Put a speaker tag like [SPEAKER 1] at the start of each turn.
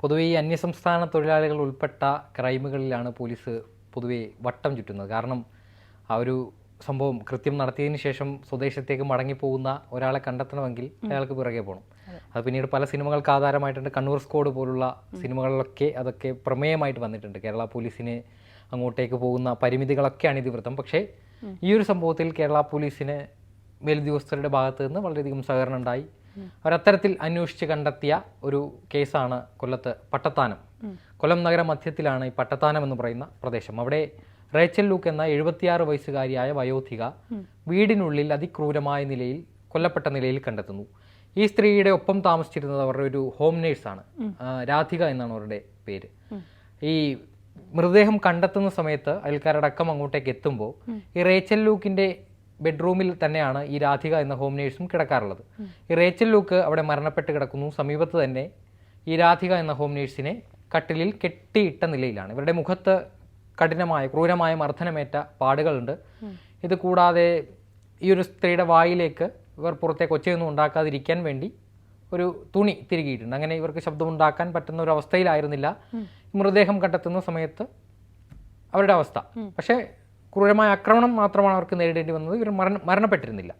[SPEAKER 1] പൊതുവെ ഈ അന്യസംസ്ഥാന തൊഴിലാളികൾ ഉൾപ്പെട്ട ക്രൈമുകളിലാണ് പോലീസ് പൊതുവെ വട്ടം ചുറ്റുന്നത്. കാരണം ആ ഒരു സംഭവം കൃത്യം നടത്തിയതിന് ശേഷം സ്വദേശത്തേക്ക് മടങ്ങിപ്പോകുന്ന ഒരാളെ കണ്ടെത്തണമെങ്കിൽ അയാൾക്ക് പിറകെ പോകണം അത്. പിന്നീട് പല സിനിമകൾക്ക് ആധാരമായിട്ടുണ്ട്. കണ്ണൂർ സ്കോഡ് പോലുള്ള സിനിമകളിലൊക്കെ അതൊക്കെ പ്രമേയമായിട്ട് വന്നിട്ടുണ്ട്. കേരള പോലീസിന് അങ്ങോട്ടേക്ക് പോകുന്ന പരിമിതികളൊക്കെയാണ് ഇതിവൃത്തം. പക്ഷേ ഈ ഒരു സംഭവത്തിൽ കേരള പോലീസിന് മേലുദ്യോഗസ്ഥരുടെ ഭാഗത്ത് നിന്ന് വളരെയധികം സഹകരണം ഉണ്ടായി. അവരത്തരത്തിൽ അന്വേഷിച്ച് കണ്ടെത്തിയ ഒരു കേസാണ് കൊല്ലത്ത് പട്ടത്താനം. കൊല്ലം നഗര മധ്യത്തിലാണ് ഈ പട്ടത്താനം എന്ന് പറയുന്ന പ്രദേശം. അവിടെ റേച്ചൽ ലൂക്ക് എന്ന എഴുപത്തിയാറ് വയസ്സുകാരിയായ വയോധിക വീടിനുള്ളിൽ അതിക്രൂരമായ നിലയിൽ കൊല്ലപ്പെട്ട നിലയിൽ കണ്ടെത്തുന്നു. ഈ സ്ത്രീയുടെ ഒപ്പം താമസിച്ചിരുന്നത് അവരുടെ ഒരു ഹോം നേഴ്സാണ്. രാധിക എന്നാണ് അവരുടെ പേര്. ഈ മൃതദേഹം കണ്ടെത്തുന്ന സമയത്ത് അയൽക്കാരടക്കം അങ്ങോട്ടേക്ക് എത്തുമ്പോൾ ഈ റേച്ചൽ ലൂക്കിന്റെ ബെഡ്റൂമിൽ തന്നെയാണ് ഈ രാധിക എന്ന ഹോം നേഴ്സും കിടക്കാറുള്ളത്. ഈ റേച്ചൽ ലൂക്ക് അവിടെ മരണപ്പെട്ട് കിടക്കുന്നു. സമീപത്ത് തന്നെ ഈ രാധിക എന്ന ഹോം നേഴ്സിനെ കട്ടിലിൽ കെട്ടിയിട്ട നിലയിലാണ്. ഇവരുടെ മുഖത്ത് കഠിനമായ ക്രൂരമായ മർദ്ദനമേറ്റ പാടുകളുണ്ട്. ഇത് കൂടാതെ ഈ ഒരു സ്ത്രീയുടെ വായിലേക്ക് ഇവർ പുറത്തേക്ക് ഒച്ചയൊന്നും ഉണ്ടാക്കാതിരിക്കാൻ വേണ്ടി ഒരു തുണി തിരികിയിട്ടുണ്ട്. അങ്ങനെ ഇവർക്ക് ശബ്ദമുണ്ടാക്കാൻ പറ്റുന്ന ഒരു അവസ്ഥയിലായിരുന്നില്ല. മൃതദേഹം കണ്ടെത്തുന്ന സമയത്ത് അവരുടെ അവസ്ഥ. പക്ഷേ ക്രൂരമായ ആക്രമണം മാത്രമാണ് അവർക്ക് നേരിടേണ്ടി വന്നത്. ഇവർ മരണ മരണപ്പെട്ടിരുന്നില്ല.